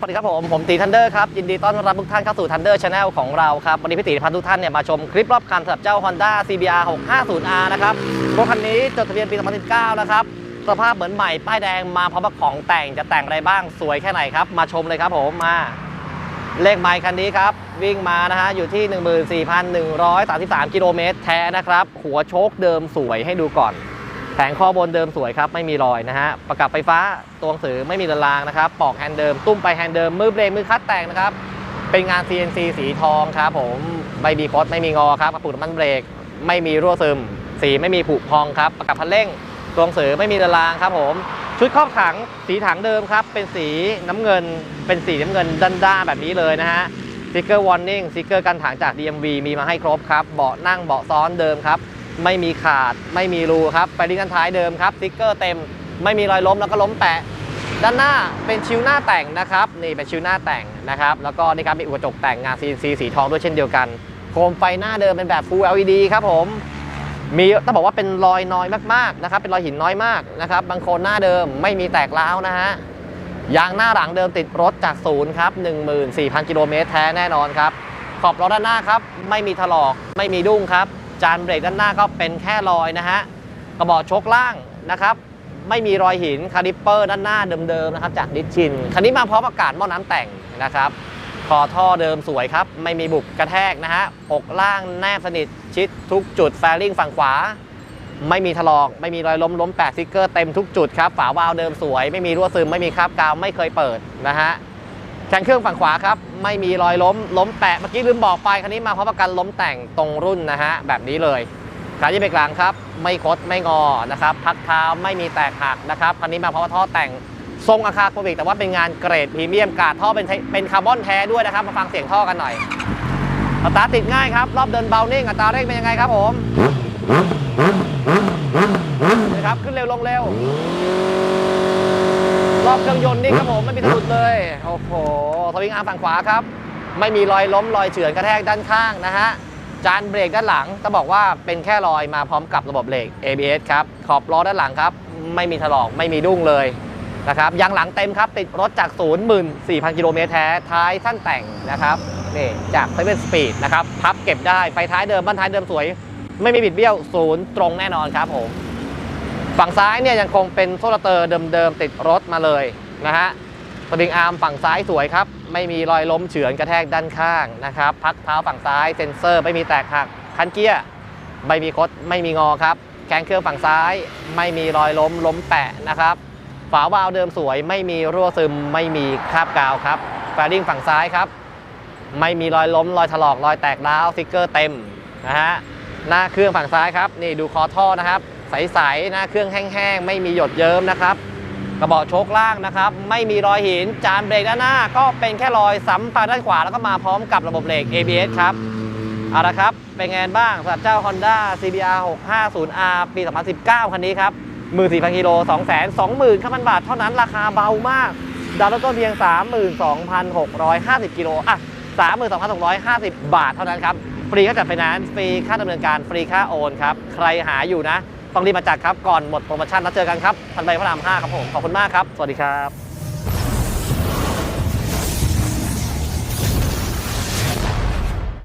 สวัสดีครับผม ผมตีทันเดอร์ครับ ยินดีต้อนรับทุกท่านเข้าสู่ทันเดอร์ชาแนลของเราครับ วันนี้พี่ตีพาทุกท่านเนี่ยมาชมคลิปรอบคันสำหรับเจ้า Honda CBR 650R นะครับรถคันนี้จดทะเบียนปี 2019 นะครับ สภาพเหมือนใหม่ ป้ายแดงมาพร้อมกับของแต่งจะแต่งอะไรบ้างสวยแค่ไหนครับ มาชมเลยครับผมมาเลขไมค์คันนี้ครับ วิ่งมานะฮะ อยู่ที่ 14,133 กิโลเมตรแท้นะครับ หัวโชคเดิมสวยให้ดูก่อน แผงข้อบนเดิมสวยครับไม่มีรอยนะฮะประกับไฟฟ้าตัวหนังสือไม่มีเรือนรางนะครับปอกแฮนด์เดิมตุ้มไปแฮนด์เดิมมือเบรกมือคัดแต่งนะครับเป็นงาน CNC สีทองครับผมใบมีคดไม่มีงอครับกระปุกน้ำมันเบรกไม่มีรั่วซึม สีไม่มีผุพองครับประกับพันเร่งตัวหนังสือไม่มีเรือนรางครับผมชุดครอบถังสีถังเดิมครับ เป็นสีน้ำเงิน เป็นสีน้ำเงินด้านๆแบบนี้เลยนะฮะสติกเกอร์วอร์นิ่งสติกเกอร์กันถังจาก DMV มีมาให้ครบครับ เบาะนั่งเบาะซ้อนเดิมครับ ไม่มีขาด ไม่มีรูครับไปดิ้งกันท้ายเดิมครับสติ๊กเกอร์เต็ม ไม่มีรอยล้มแล้วก็ล้มแปะ ด้านหน้าเป็นชิวหน้าแต่งนะครับนี่เป็นชิวหน้าแต่งนะครับแล้วก็ในการมีอุกระจกแต่งงาน CNC สีทองด้วยเช่นเดียวกัน โคมไฟหน้าเดิมเป็นแบบ Full LED ครับผมมีต้องบอกว่าเป็นรอยน้อยมากๆนะครับเป็นรอยหินน้อยมากนะครับบางโคนหน้าเดิมไม่มีแตกร้าวนะฮะยางหน้าหลังเดิมติดรถจากศูนย์ครับ14,000 กิโลเมตรแท้แน่นอนครับขอบล้อด้านหน้าครับ ไม่มีถลอกไม่มีดุ้งครับ จานเบรกด้านหน้าก็เป็นแค่รอยนะฮะกระบอกชกล่างนะครับ ไม่มีรอยหินคาลิปเปอร์ด้านหน้าเดิมๆนะครับ จากดิชิน คันนี้มาพร้อมอากาศหม้อน้ำแต่งนะครับคอท่อเดิมสวยครับ ไม่มีบุบกระแทกนะฮะอกล่างแนบสนิทชิดทุกจุดแฟลิงฝั่งขวา ไม่มีถลอกไม่มีรอยล้มล้มแปะสติกเกอร์เต็มทุกจุดครับ ฝาวาล์วเดิมสวย ไม่มีรั่วซึมไม่มีคราบกาวไม่เคยเปิดนะฮะ แข่งเครื่องฝั่งขวาครับ ไม่มีรอยล้ม ล้มแปะเมื่อกี้ลืมบอกไปคันนี้มาเพร้อมประกันล้มแต่งตรงรุ่นนะฮะ แบบนี้เลยขายี่เบรกหลังครับ ไม่คดไม่งอนะครับ พักเท้าไม่มีแตกหักนะครับ คันนี้มาเพร้อมกับท่อแต่งทรงอาคาโควิกแต่ว่าเป็นงานเกรดพรีเมียมกาดท่อเป็นเป็นคาร์บอนแท้ด้วยนะครับ มาฟังเสียงท่อกันหน่อยสตาร์ติดง่ายครับ รอบเดินเบาเนิ่งอัตราเร่งเป็นยังไงครับผมนะครับขึ้นเร็วลงเร็ว รอบเครื่องยนต์นี่ครับผมไม่มีสะดุดเลย โอ้โหสวิงอาร์มฝั่งขวาครับ ไม่มีรอยล้มรอยเฉือนกระแทกด้านข้างนะฮะ จานเบรกด้านหลังต้องบอกว่าเป็นแค่รอยมาพร้อมกับระบบเบรก ABS ครับ ขอบล้อด้านหลังครับ ไม่มีถลอกไม่มีดุ้งเลยนะครับยางหลังเต็มครับ ติดรถจาก 04,000 กิโลเมตรแท้ ท้ายท่านแต่งนะครับนี่จากเซเว่นสปีดนะครับ พับเก็บได้ ไฟท้ายเดิม บ้านท้ายเดิมสวย ไม่มีบิดเบี้ยว ศูนย์ตรงแน่นอนครับผม ฝั่งซ้ายเนี่ยยังคงเป็นโซลาเตอร์เดิมๆติดรถมาเลยนะฮะสปริงอาร์มฝั่งซ้ายสวยครับ ไม่มีรอยล้มเฉือนกระแทกด้านข้างนะครับ พักเท้าฝั่งซ้ายเซ็นเซอร์ไม่มีแตกหัก คันเกียร์ไม่มีคดไม่มีงอครับ แกนเครื่องฝั่งซ้าย ไม่มีรอยล้มล้มแปะนะครับ ฝาวาล์วเดิมสวย ไม่มีรั่วซึม ไม่มีคราบกาวครับแฟดิ้งฝั่งซ้ายครับ ไม่มีรอยล้มรอยถลอกรอยแตกร้าวสติ๊กเกอร์เต็มนะฮะ หน้าเครื่องฝั่งซ้ายครับ นี่ดูคอท่อนะครับ ใสๆน้าเครื่องแห้งๆ ไม่มีหยดเยิ้มนะครับ กระบอกโชคล่างนะครับ ไม่มีรอยหินจานเบรกด้านหน้า ก็เป็นแค่รอยซ้ำไปด้านขวาแล้วก็มาพร้อมกับระบบเบรก ABS ครับเอาละครับ เป็นไงบ้างสำหรับเจ้า Honda CBR 650R ปี 2019 คันนี้ครับ 14,000กิโล220,000ข้าพันบาท เท่านั้นราคาเบามาก ดาวน์รถต้นเพียง 32,650 กิโลอะ 32,650 บาทเท่านั้นครับ ฟรีค่าจัดไฟแนนซ์ฟรีค่าดำเนินการฟรีค่าโอนครับ ใครหาอยู่นะ ต้องรีบมาจัดครับก่อนหมดโปรโมชั่นแล้วเจอกันครับทันใบพระราม5ครับผมขอบคุณมากครับสวัสดีครับ